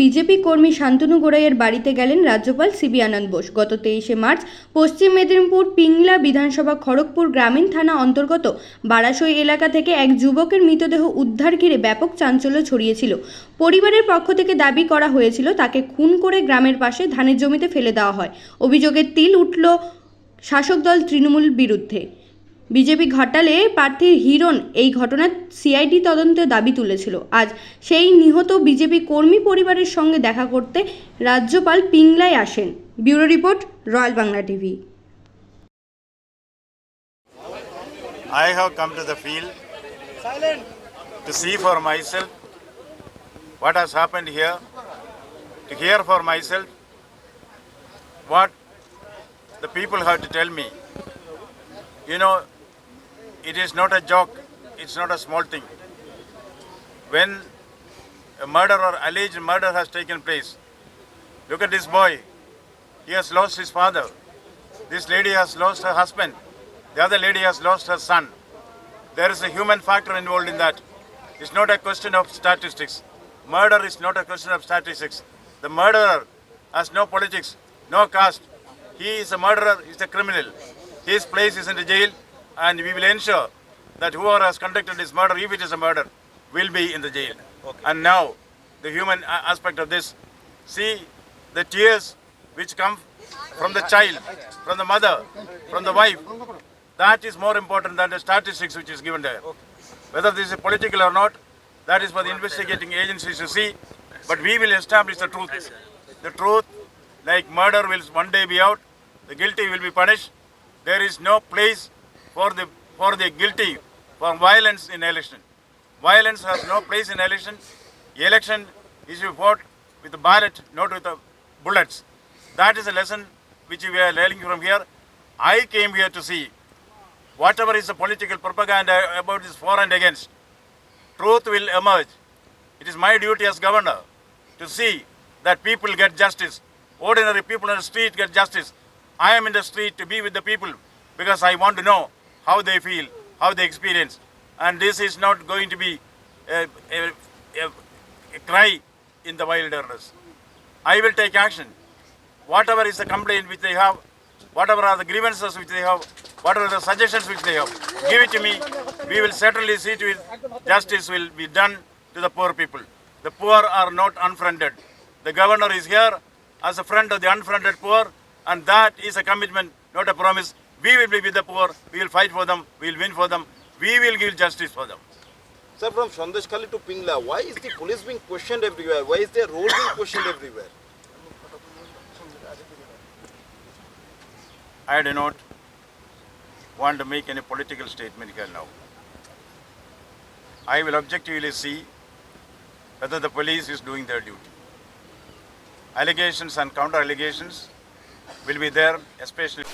BJP কর্মী শান্তনু গোড়াইয়ের বাড়িতে গেলেন রাজ্যপাল সিবি আনন্দ বোস। গত তেইশে মার্চ পশ্চিম মেদিনীপুর পিংলা বিধানসভা খড়গপুর গ্রামীণ থানা অন্তর্গত বারাসই এলাকা থেকে এক যুবকের মৃতদেহ উদ্ধার ঘিরে ব্যাপক চাঞ্চল্য ছড়িয়েছিল। পরিবারের পক্ষ থেকে দাবি করা হয়েছিল, তাকে খুন করে গ্রামের পাশে ধানের জমিতে ফেলে দেওয়া হয়। অভিযোগের তিল উঠল শাসক দল তৃণমূল বিরুদ্ধে। বিজেপি ঘটালে প্রার্থীর হিরণ এই ঘটনার সিআইডি তদন্তের দাবি তুলেছিল আজ সেই নিহত বিজেপি কর্মী পরিবারের সঙ্গে দেখা করতে রাজ্যপাল পিংলায় আসেন bureau report royal Bangla TV I have come to the field Silent. to see for myself what has happened here, to hear for myself what the people have to tell me. You know, it is not a joke, it's not a small thing. When a murder or alleged murder has taken place, look at this boy. He has lost his father. This lady has lost her husband. The other lady has lost her son. There is a human factor involved in that. It's not a question of statistics. Murder is not a question of statistics. The murderer has no politics, no caste. He is a murderer, he's a criminal. His place is in the jail, and we will ensure that whoever has conducted this murder, if it is a murder, will be in the jail. And now, the human aspect of this. See the tears which come from the child, from the mother, from the wife. That is more important than the statistics which is given there. Whether this is political or not, that is for the investigating agencies to see. But we will establish the truth. The truth, like murder, will one day be out. The guilty will be punished. There is no place for the for the guilty for violence in election. Violence has no place in election. Election is fought with the ballot, not with the bullets. That is a lesson which we are learning from here. I came here to see whatever is the political propaganda about this for and against. Truth will emerge. It is my duty as governor to see that people get justice. Ordinary people on the street get justice. I am in the street to be with the people because I want to know how they feel, how they experience. And this is not going to be a, a, a, a cry in the wilderness. I will take action. Whatever is the complaint which they have, whatever are the grievances which they have, whatever are the suggestions which they have, give it to me. We will certainly see to it justice will be done to the poor people. The poor are not unfriended. The governor is here as a friend of the unfriended poor, and that is a commitment, not a promise. We will be with the poor, we will fight for them, we will win for them, we will give justice for them. Sir, from Sandeshkhali to Pingla, why is the police being questioned everywhere? Why is their role being questioned everywhere? I do not want to make any political statement here now. I will objectively see whether the police is doing their duty. Allegations and counter allegations will be there, especially.